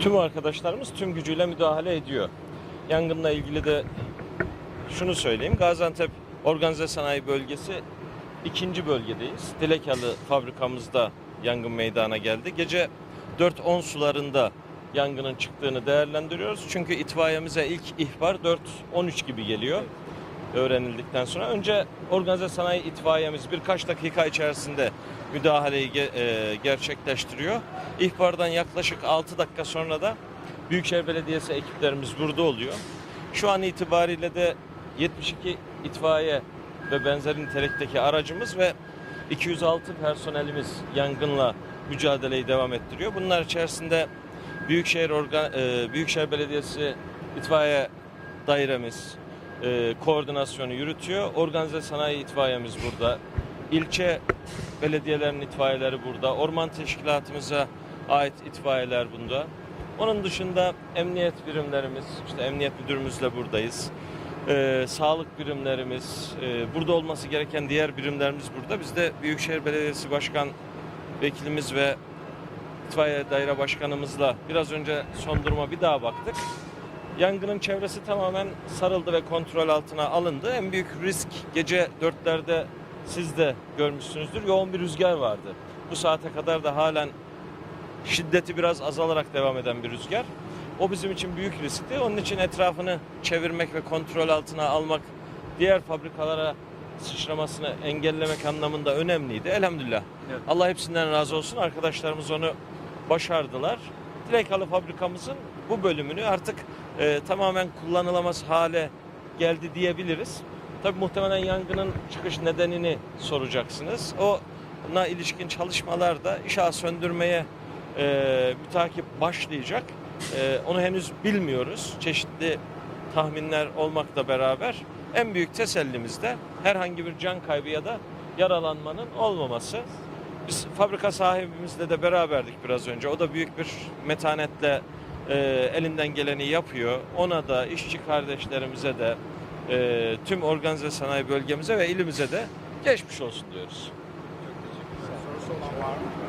Tüm arkadaşlarımız tüm gücüyle müdahale ediyor. Yangınla ilgili de şunu söyleyeyim. Gaziantep Organize Sanayi Bölgesi ikinci bölgedeyiz. Dilekyalı fabrikamızda yangın meydana geldi. Gece 4-10 sularında yangının çıktığını değerlendiriyoruz. Çünkü itfaiyemize ilk ihbar 4-13 gibi geliyor öğrenildikten sonra. Önce organize sanayi itfaiyemiz birkaç dakika içerisinde müdahaleyi e, gerçekleştiriyor. İhbardan yaklaşık 6 dakika sonra da Büyükşehir Belediyesi ekiplerimiz burada oluyor. Şu an itibariyle de 72 itfaiye ve benzeri nitelikteki aracımız ve 206 personelimiz yangınla mücadeleyi devam ettiriyor. Bunlar içerisinde Büyükşehir Organ e, Büyükşehir Belediyesi itfaiye dairemiz e, koordinasyonu yürütüyor. Organize sanayi itfaiyemiz burada. İlçe belediyelerin itfaiyeleri burada. Orman teşkilatımıza ait itfaiyeler bunda. Onun dışında emniyet birimlerimiz, işte emniyet müdürümüzle buradayız. Ee, sağlık birimlerimiz, e, burada olması gereken diğer birimlerimiz burada. Biz de Büyükşehir Belediyesi Başkan Vekilimiz ve İtfaiye Daire Başkanımızla biraz önce son duruma bir daha baktık. Yangının çevresi tamamen sarıldı ve kontrol altına alındı. En büyük risk gece dörtlerde siz de görmüşsünüzdür. Yoğun bir rüzgar vardı. Bu saate kadar da halen şiddeti biraz azalarak devam eden bir rüzgar. O bizim için büyük riskti. Onun için etrafını çevirmek ve kontrol altına almak diğer fabrikalara sıçramasını engellemek anlamında önemliydi. Elhamdülillah. Evet. Allah hepsinden razı olsun. Arkadaşlarımız onu başardılar. Dilekhalı fabrikamızın bu bölümünü artık e, tamamen kullanılamaz hale geldi diyebiliriz. Tabii muhtemelen yangının çıkış nedenini soracaksınız. Ona ilişkin çalışmalar da inşallah söndürmeye e, mütakip başlayacak. E, onu henüz bilmiyoruz. Çeşitli tahminler olmakla beraber en büyük tesellimiz de herhangi bir can kaybı ya da yaralanmanın olmaması. Biz fabrika sahibimizle de beraberdik biraz önce. O da büyük bir metanetle e, elinden geleni yapıyor. Ona da, işçi kardeşlerimize de, e, tüm organize sanayi bölgemize ve ilimize de geçmiş olsun diyoruz. Sorusu olan var mı?